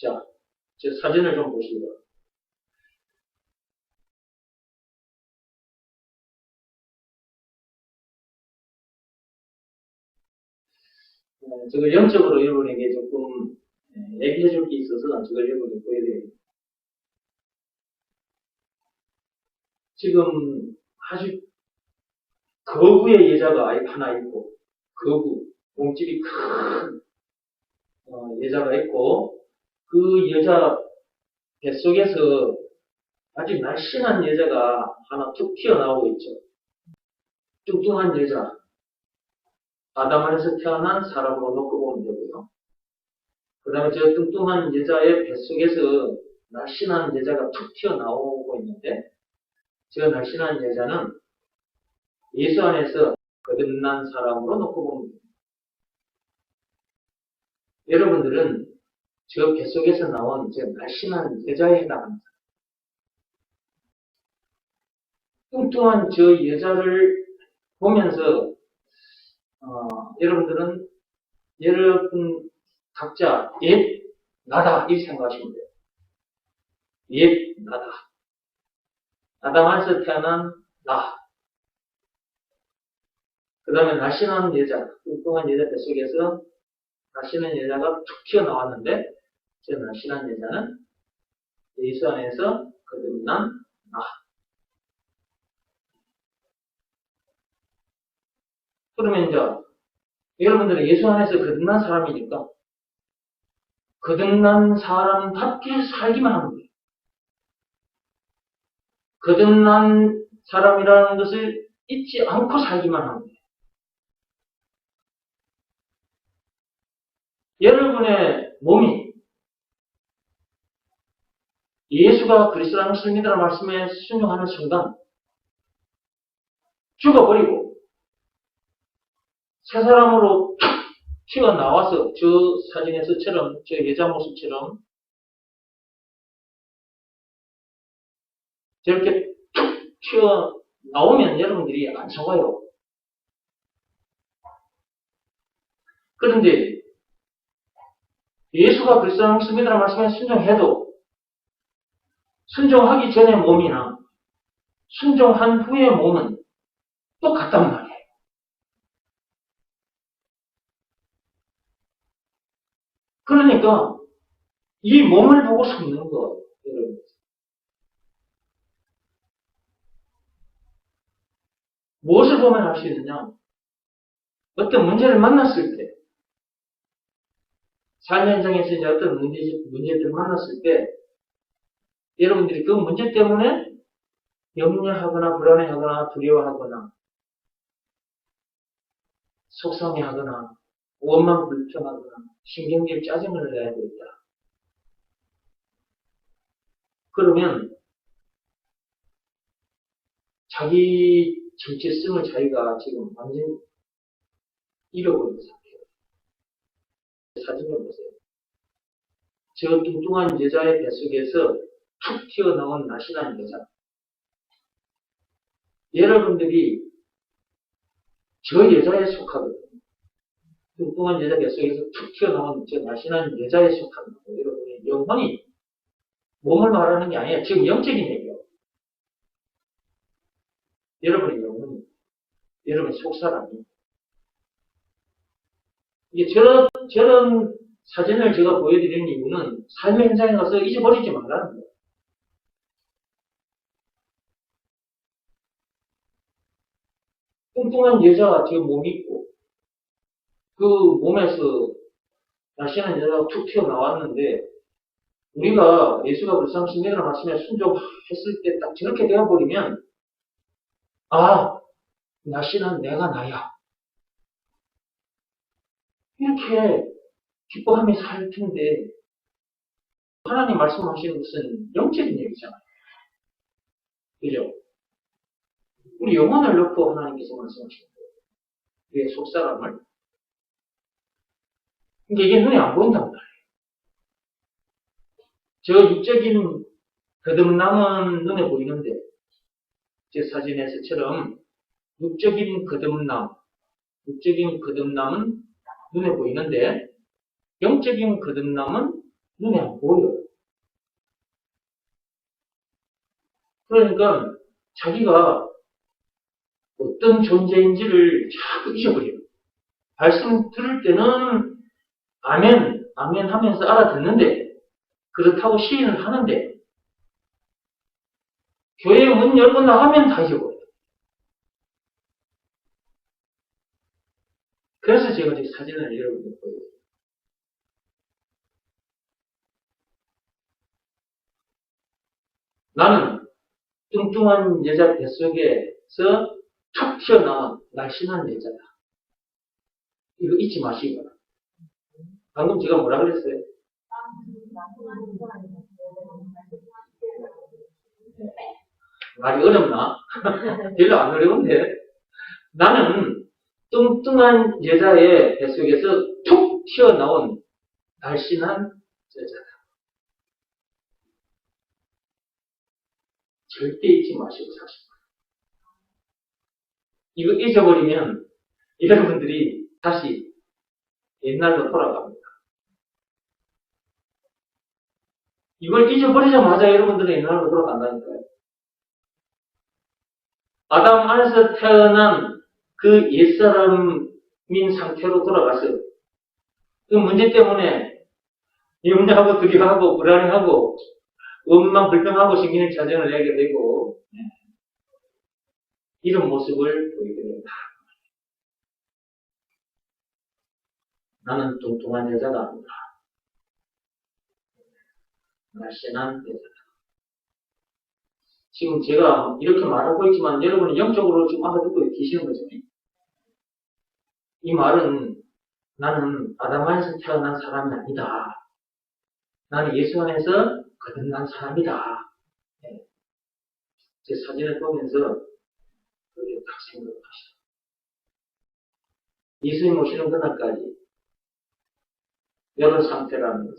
자, 제 사진을 좀 바랍니다. 어, 저걸 영적으로 여러분에게 조금 예, 얘기해 줄 게 있어서 저걸 여러분에게 보여드립니다. 지금 아주 거구의 여자가 하나 있고, 거구, 몸집이 큰 어, 여자가 있고, 그 여자 뱃속에서 아주 날씬한 여자가 하나 툭 튀어나오고 있죠. 뚱뚱한 여자. 아담 안에서 태어난 사람으로 놓고 보면 되고요. 그 다음에 저 뚱뚱한 여자의 뱃속에서 날씬한 여자가 툭 튀어나오고 있는데, 저 날씬한 여자는 예수 안에서 거듭난 사람으로 놓고 보면 됩니다. 여러분들은 저 뱃속에서 나온 저 날씬한 여자에 해당합니다. 뚱뚱한 저 여자를 보면서 어, 여러분들은 여러분 각자 옛 나다 이 생각하시면 돼요. 옛 나다. 아담 안에서 태어난 나. 그 다음에 날씬한 여자, 뚱뚱한 여자 뱃속에서 날씬한 여자가 툭 튀어나왔는데 저 날씬한 여자는 예수 안에서 거듭난 나. 그러면 이제 여러분들은 예수 안에서 거듭난 사람이니까 거듭난 사람답게 살기만 하면 돼요. 거듭난 사람이라는 것을 잊지 않고 살기만 하면 돼요. 여러분의 몸이 예수가 그리스도라는 것을 믿으라는 말씀에 순종하는 순간 죽어버리고 새 사람으로 툭 튀어나와서 저 사진에서처럼 저 여자 모습처럼 저렇게 툭 튀어 나오면 여러분들이 안 속아요. 그런데 예수가 그리스도라는 것을 믿으라는 말씀에 순종해도 순종하기 전의 몸이나 순종한 후의 몸은 똑같단 말이에요. 그러니까 이 몸을 보고 속는 거, 여러분. 무엇을 보면 알 수 있느냐? 어떤 문제를 만났을 때, 삶의 현장에서 이제 어떤 문제, 문제들을 만났을 때, 여러분들이 그 문제 때문에 염려하거나 불안해하거나 두려워하거나 속상해하거나 원망 불평하거나 신경질 짜증을 내야 되겠다. 그러면 자기 정체성을 자기가 지금 완전히 잃어버린 상태예요. 사진 좀 보세요. 저 뚱뚱한 여자의 뱃속에서 툭 튀어나온 날씬한 여자. 여러분들이 저 여자에 속하거든요. 뚱뚱한 여자 뱃속에서 툭 튀어나온 저 날씬한 여자에 속합니다. 여러분의 영혼이 몸을 말하는 게 아니라 지금 영적인 얘기예요. 여러분의 영혼이, 여러분의 속사람이. 이게 저런, 저런 사진을 제가 보여드리는 이유는 삶의 현장에 가서 잊어버리지 말라는 거예요. 뚱뚱한 여자가 지금 몸이 있고, 그 몸에서 날씬한 여자가 툭 튀어나왔는데, 우리가 예수가 내가 말씀에 순종했을 때 딱 저렇게 되어버리면, 아, 날씬한 내가 나야. 이렇게 기뻐하며 살 텐데, 하나님 말씀하시는 것은 영적인 얘기잖아요. 그죠? 영혼을 넣고 하나님께서 말씀하시는 거예요. 우리의 속사람을. 그러니까 이게 눈에 안 보인단 말이에요. 저 육적인 거듭남은 눈에 보이는데, 제 사진에서처럼 육적인 거듭남, 육적인 거듭남은 눈에 보이는데, 영적인 거듭남은 눈에 안 보여요. 그러니까 자기가 어떤 존재인지를 자꾸 잊어버려요. 말씀 들을 때는 아멘, 아멘 하면서 알아듣는데, 그렇다고 시인을 하는데, 교회 문 열고 나가면 다 잊어버려요. 그래서 제가 이 사진을 여러분께 보여요. 나는 뚱뚱한 여자 뱃속에서 툭 튀어나온 날씬한 여자다. 이거 잊지 마시고. 방금 제가 뭐라 그랬어요? 말이 어렵나? 별로 안 어려운데. 나는 뚱뚱한 여자의 뱃속에서 툭 튀어나온 날씬한 여자다. 절대 잊지 마시고 사십시오. 이거 잊어버리면 여러분들이 다시 옛날로 돌아갑니다. 이걸 잊어버리자마자 여러분들은 옛날로 돌아간다니까요. 아담 안에서 태어난 그 옛사람인 상태로 돌아갔어요. 그 문제 때문에 염려하고 두려워하고 불안해하고 원망 불평하고 신경을 자정을 내게 되고 이런 모습을 보이게 됩니다. 나는 뚱뚱한 여자가 아니다. 날씬한 여자다. 지금 제가 이렇게 말하고 있지만 여러분은 영적으로 지금 알아 듣고 계시는 거죠. 이 말은 나는 아담 안에서 태어난 사람이 아니다. 나는 예수 안에서 거듭난 사람이다. 네. 제 사진을 보면서 그렇게 딱 생각을 하시다. 예수님 오시는 그날까지 이런 상태라는 것